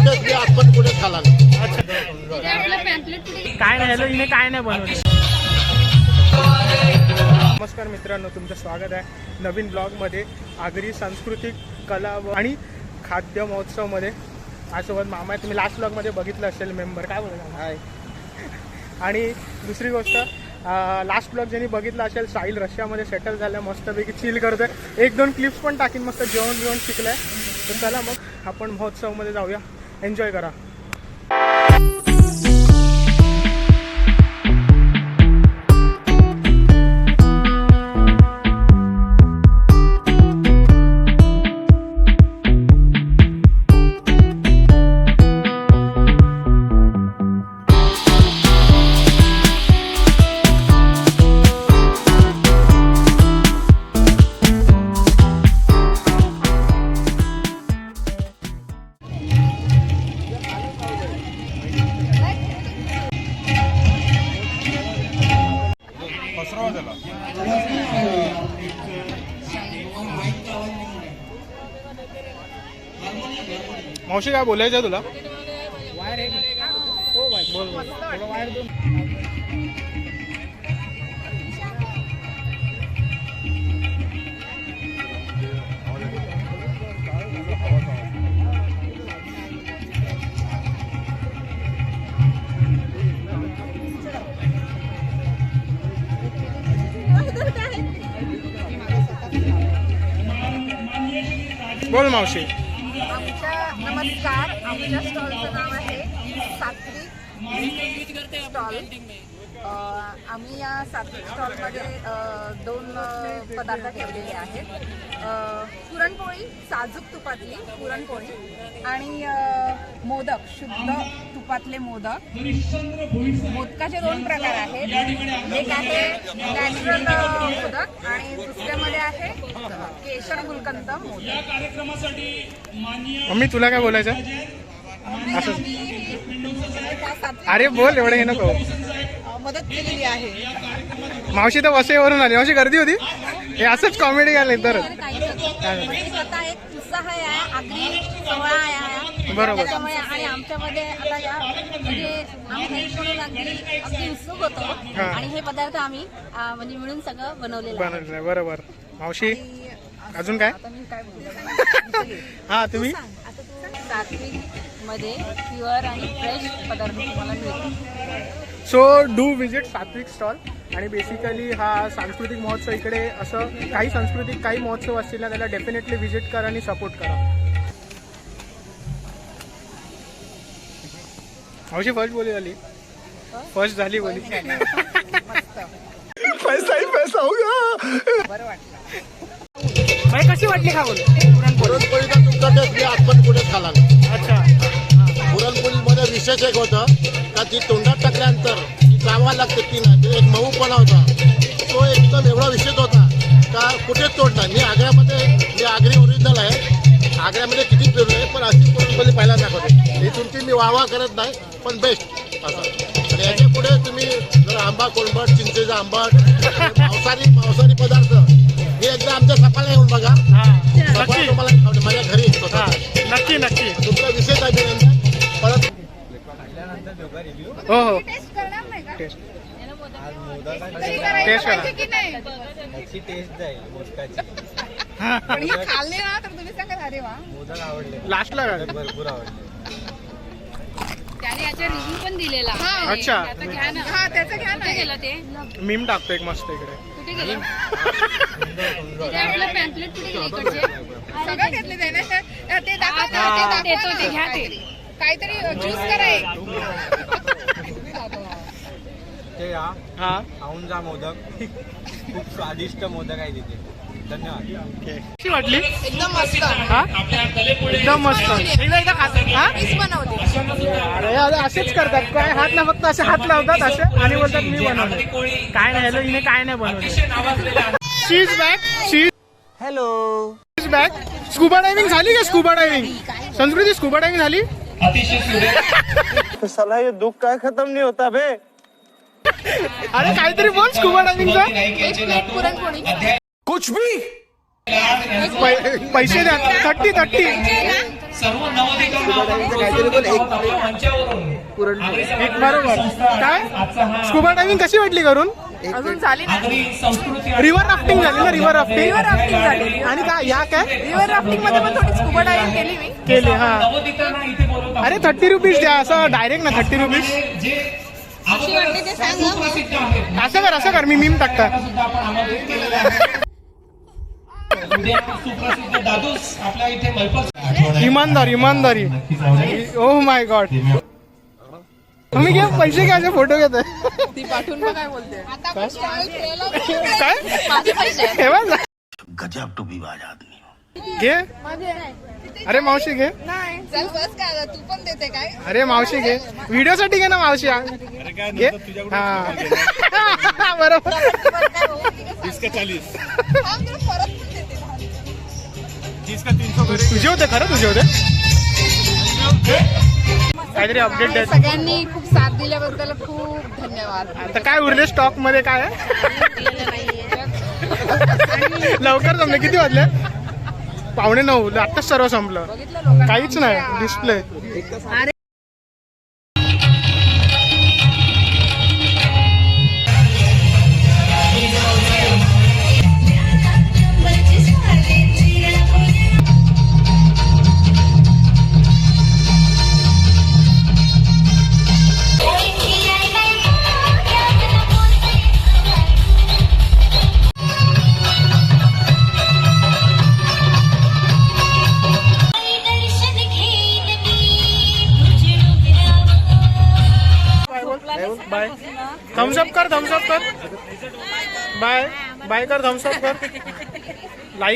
आजपर्यंत कुठेच खाला काय नाही हॅलो हिने काय नाही बनवलं. नमस्कार मित्रांनो तुमचं स्वागत आहे नवीन ब्लॉगमध्ये. आगरी सांस्कृतिक कला व- आणि खाद्य महोत्सवमध्ये. माझ्यासोबत मामा आहे तुम्ही लास्ट ब्लॉगमध्ये बघितलं असेल मेंबर काय बोलणार हाय आणि दुसरी गोष्ट लास्ट ब्लॉग ज्यांनी बघितला असेल साहिल रशियामध्ये सेटल झालं मस्तपैकी चिल करतोय. एक दोन क्लिप्स पण टाकीन मस्त जेवण जेवण शिकलंय. तर चला मग आपण महोत्सवमध्ये जाऊया. एन्जॉय करा मावशी काय बोलायचं आहे तुला? बोल बोल मावशी. आमच्या नमस्कार आमच्या स्टॉलचं नाव आहे सात्विक स्टॉल. आम्ही या सात्विक स्टॉलमध्ये दोन पदार्थ ठेवलेले आहेत. पुरणपोळी साजूक तुपातली पुरणपोळी आणि मोदक शुद्ध तुपातले मोदक. मोदकाचे दोन प्रकार आहेत. एक आहे नॅचरल मोदक आणि दुसऱ्यामध्ये आहे केशर गुलकंद मोदक. मम्मी तुला काय बोलायचं अरे बोल एवढं हे नको. मदत केलेली आहे. मावशी तर वसईवरून आली. मावशी गर्दी होती? हे असंच कॉमेडी घालले तर स्वतः एक उत्साह आहे आगरी सोहळा आहे. बरोबर. आणि आमच्यामध्ये आता या म्हणजे अगदी उत्सुक होतो. आणि हे पदार्थ आम्ही अं, म्हणजे मिळून सगळं बनवलेलं आहे. बनवलं बरोबर. मावशी अजून काय? आता मी काय बोलू? हा तुम्ही? सात्विकमध्ये प्युअर आणि फ्रेश पदार्थ तुम्हाला मिळतील. So do visit Satvik stall आणि बेसिकली हा सांस्कृतिक महोत्सव इकडे असं काही सांस्कृतिक काही महोत्सव असतील ना त्याला डेफिनेटली व्हिजिट करा आणि सपोर्ट करा. मावशी फर्स्ट बोली झाली. फर्स्ट झाली बोली. पैसा ही पैसा होगा बरं वाटलं भाई कशी वाटली खा बोल पुरणपोळी पुरणपोळीचा तुमचा टेस्ट मी आजपर्यंत कुठेच खाला अच्छा. पुरणपोळीमध्ये विशेष एक होतं का ती तोंडात टाकल्यानंतर चावा लागते ती ना एक मऊपणा होता. तो एकदम एवढा विशेष होता का कुठेच तोड नाही मी आग्र्यामध्ये मी आगरी ओरिजिनल आहे. आग्र्यामध्ये तुमची मी वाहवा करत नाही पण बेस्ट असं. आणि याच्यापुढे तुम्ही जर आंबा कोलंबट चिंचेचा आंबट मांसाहारी मांसाहारी पदार्थ हे एकदा आमच्या सपाला येऊन बघा. हा. नक्की. तुम्हाला माझ्या घरी हा. नक्की नक्की. तुमचं विशेष अभिनंदन. परत हो हो. टेस्ट करणार नाही का? टेस्ट तरी करायला टेस्ट करा. पाहिजे की नाही? त्याची टेस्ट जाईल मोदकाची. पण हे खाल्ले ना तर तुम्ही सांगा अरे वा. मोदक आवडले. लास्टला भरपूर आवडले. याचा रिव्ह्यू पण दिलेला. अच्छा. त्याचा घ्या ना. हा त्याचं घ्या ना. कुठे गेलं ते? मीम टाकतो एक मस्त इकडे. कुठे गेलं? त्यावेळेला पॅम्पलेट कुठे गेले इकडचे? सगळं घेतले त्याने. ते दाखवा ते हा, दाखवा देतो ना. ते, घ्या ते. काहीतरी चूज करा एक. ते या. हा. खाऊन जा मोदक. खूप स्वादिष्ट मोदक आहे तिथे. धन्यवाद वाटली एकदम मस्त हा एकदम मस्त एकदा खात हा अरे अरे असेच करतात काय हात ना फक्त असे हात लावतात असे आणि बोलतात मी बनवले काय नाही हॅलो हिने काय नाही बनवलं cheese bag cheese hello cheese bag scuba diving झाली का स्कुबा डायव्हिंग संस्कृती स्कुबा डायव्हिंग झाली साला हे दुःख काय खतम नाही होता बे अरे काहीतरी बोल स्कुबा डायव्हिंगचं एक प्लेट पुरणपोळी पैसे द्या. थर्टी थर्टी सर्व एक. काय? हा स्कुबा डायव्हिंग कशी वाटली करून? अजून झाली रिव्हर राफ्टिंग झाली ना रिव्हर राफ्टिंग रिव्हर राफ्टिंग झाली. आणि काय या काय? रिव्हर राफ्टिंगमध्ये पण थोडी स्कुबा डायव्हिंग केली मी. केले हा. नवोदितांना इथे बोलवत आहोत. अरे थर्टी रुपीज द्या असं डायरेक्ट ना थर्टी रुपीज असं कर असं कर मी मीम टाकता त्यांना सुद्धा आपण आमंत्रित केलेलं आहे उद्या सुप्रसिद्ध दादूस आपल्या इथे मैफल इमानदार इमानदारी. ओ माय गॉड तुम्ही घ्या पैसे घ्यायचे फोटो घेत ती पाठवून बघ काय बोलते. काय? माझे पैसे आहेत. ठेवा ना. घे. अरे मावशी घे. चल बस काय आता, तू पण देते काय? अरे मावशी घे. व्हिडिओ साठी घे ना मावशी घे. हा. बरोबर. थांब, तुझे होते खरं तुझे होते? काहीतरी अपडेट द्या सगळ्यांनी खूप साथ दिल्याबद्दल खूप धन्यवाद. आता काय उरले स्टॉकमध्ये काय? आहे? लवकर जमले किती वाजले? पावणे नऊ आत्ताच सर्व संपलं. काहीच नाही डिस्प्ले बाय. थम्सअप कर थम्सअप कर. बाय बाय कर थम्सअप कर.